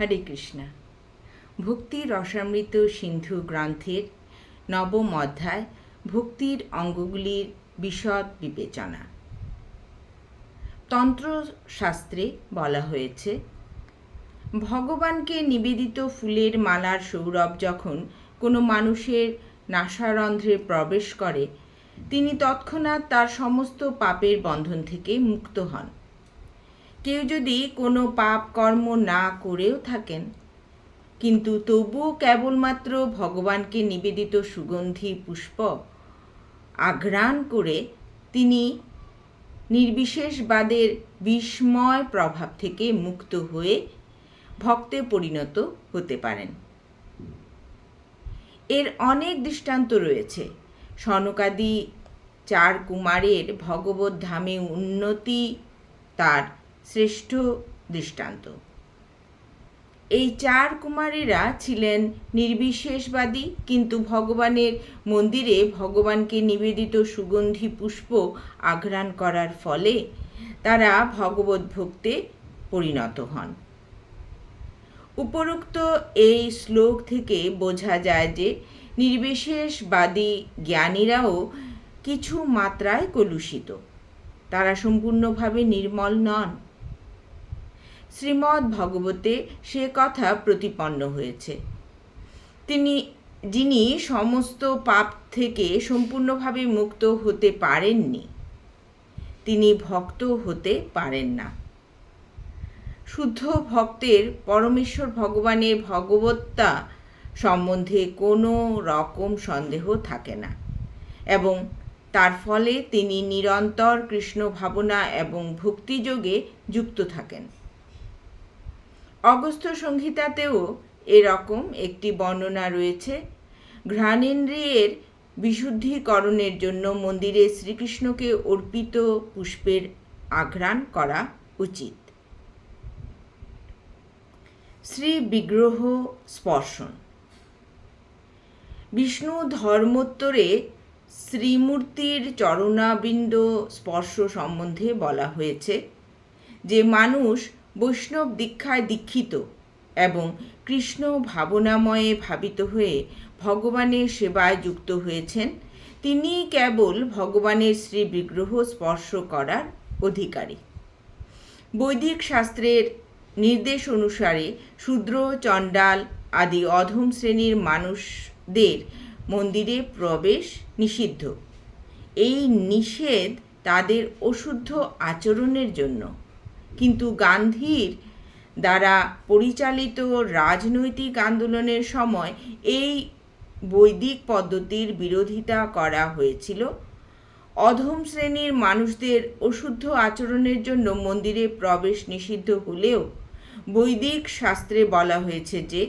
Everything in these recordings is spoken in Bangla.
হরে কৃষ্ণা। ভক্তি রসামৃত সিন্ধু গ্রন্থের নবম অধ্যায় ভক্তির অঙ্গগুলির বিশদ বিবেচনা। তন্ত্রশাস্ত্রে বলা হয়েছে, ভগবানকে নিবেদিত ফুলের মালার সৌরভ যখন কোনো মানুষের নাসারন্ধ্রে প্রবেশ করে, তিনি তৎক্ষণাৎ তার সমস্ত পাপের বন্ধন থেকে মুক্ত হন। কেউ যদি কোনো পাপ কর্ম না করেও থাকেন, কিন্তু তবুও কেবলমাত্র ভগবানকে নিবেদিত সুগন্ধি পুষ্প আঘ্রাণ করে তিনি নির্বিশেষবাদের বিস্ময় প্রভাব থেকে মুক্ত হয়ে ভক্তে পরিণত হতে পারেন। এর অনেক দৃষ্টান্ত রয়েছে। সনকাদি চার কুমারের ভগবত ধামে উন্নতি তার শ্রেষ্ঠ দৃষ্টান্ত। এই চার কুমারীরা ছিলেন নির্বিশেষবাদী, কিন্তু ভগবানের মন্দিরে ভগবানকে নিবেদিত সুগন্ধি পুষ্প আঘ্রাণ করার ফলে তারা ভগবত ভক্তে পরিণত হন। উপরোক্ত এই শ্লোক থেকে বোঝা যায় যে নির্বিশেষবাদী জ্ঞানীরাও কিছু মাত্রায় কলুষিত। তারা সম্পূর্ণভাবে নির্মল নন। শ্রীমদ্ ভগবতে সে কথা প্রতিপন্ন হয়েছে। তিনি, যিনি সমস্ত পাপ থেকে সম্পূর্ণভাবে মুক্ত হতে পারেননি, তিনি ভক্ত হতে পারেন না। শুদ্ধ ভক্তের পরমেশ্বর ভগবানের ভগবত্তা সম্বন্ধে কোনো রকম সন্দেহ থাকে না এবং তার ফলে তিনি নিরন্তর কৃষ্ণ ভাবনা এবং ভক্তিযোগে যুক্ত থাকেন। অগস্ত্য সংহিতাতেও এরকম একটি বর্ণনা রয়েছে। ঘ্রাণেন্দ্রিয়ের বিশুদ্ধিকরণের জন্য মন্দিরে শ্রীকৃষ্ণকে অর্পিত পুষ্পের আঘ্রাণ করা উচিত। শ্রী বিগ্রহ স্পর্শন। বিষ্ণু ধর্মোত্তরে শ্রীমূর্তির চরণাবিন্দ স্পর্শ সম্বন্ধে বলা হয়েছে যে মানুষ বৈষ্ণব দীক্ষায় দীক্ষিত এবং কৃষ্ণ ভাবনাময়ে ভাবিত হয়ে ভগবানের সেবায় যুক্ত হয়েছেন, তিনি কেবল ভগবানের শ্রী বিগ্রহ স্পর্শ করার অধিকারী। বৈদিক শাস্ত্রের নির্দেশ অনুসারে শূদ্র, চণ্ডাল আদি অধম শ্রেণির মানুষদের মন্দিরে প্রবেশ নিষিদ্ধ। এই নিষেধ তাদের অশুদ্ধ আচরণের জন্য। কিন্তু গান্ধীর দ্বারা পরিচালিত রাজনৈতিক আন্দোলনের সময় এই বৈদিক পদ্ধতির বিরোধিতা করা হয়েছিল। অধম শ্রেণির মানুষদের অশুদ্ধ আচরণের জন্য মন্দিরে প্রবেশ নিষিদ্ধ হলেও বৈদিক শাস্ত্রে বলা হয়েছে যে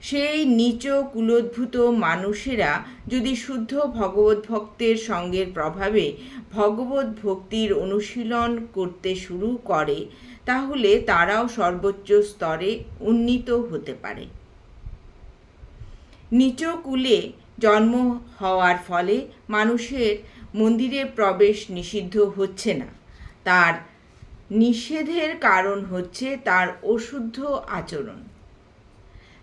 সেই নিচ কুলোদ্ভূত মানুষেরা যদি শুদ্ধ ভগবত ভক্তের সঙ্গের প্রভাবে ভগবত ভক্তির অনুশীলন করতে শুরু করে, তাহলে তারাও সর্বোচ্চ স্তরে উন্নীত হতে পারে। নিচ কুলে জন্ম হওয়ার ফলে মানুষের মন্দিরে প্রবেশ নিষিদ্ধ হচ্ছে না। তার নিষেধের কারণ হচ্ছে তার অশুদ্ধ আচরণ।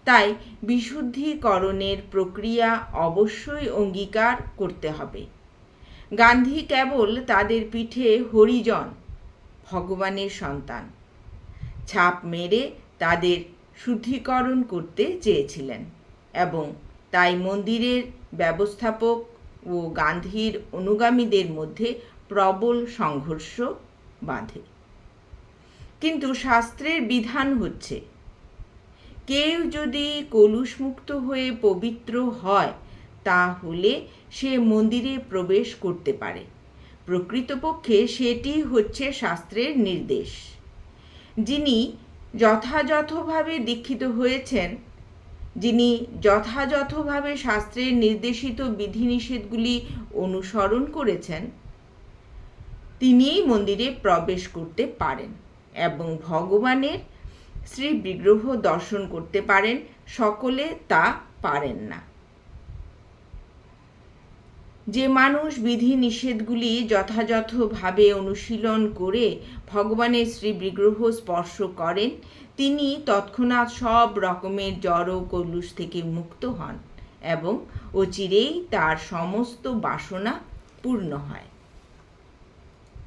তাই বিশুদ্ধিকরণের প্রক্রিয়া অবশ্যই অঙ্গীকার করতে হবে। গান্ধী কেবল তাদের পিঠে হরিজন, ভগবানের সন্তান। ছাপ মেরে তাদের শুদ্ধিকরণ করতে চেয়েছিলেন এবং তাই মন্দিরের ব্যবস্থাপক ও গান্ধীর অনুগামীদের মধ্যে প্রবল সংঘর্ষ বাঁধে। কিন্তু শাস্ত্রের বিধান হচ্ছে কেউ যদি কলুষমুক্ত হয়ে পবিত্র হয়, তাহলে সে মন্দিরে প্রবেশ করতে পারে। প্রকৃতপক্ষে সেটি হচ্ছে শাস্ত্রের নির্দেশ। যিনি যথাযথভাবে দীক্ষিত হয়েছেন, যিনি যথাযথভাবে শাস্ত্রের নির্দেশিত বিধিনিষেধগুলি অনুসরণ করেছেন, তিনিই মন্দিরে প্রবেশ করতে পারেন এবং ভগবানের শ্রী বিগ্রহ দর্শন করতে পারেন, সকলে তা পারেন না। যে মানুষ বিধি নিষেধগুলি যথাযথভাবে অনুশীলন করে ভগবানের শ্রী বিগ্রহ স্পর্শ করেন, তিনি তৎক্ষণাৎ সব রকমের জড় কলুষ থেকে মুক্ত হন এবং অচিরেই তার সমস্ত বাসনা পূর্ণ হয়।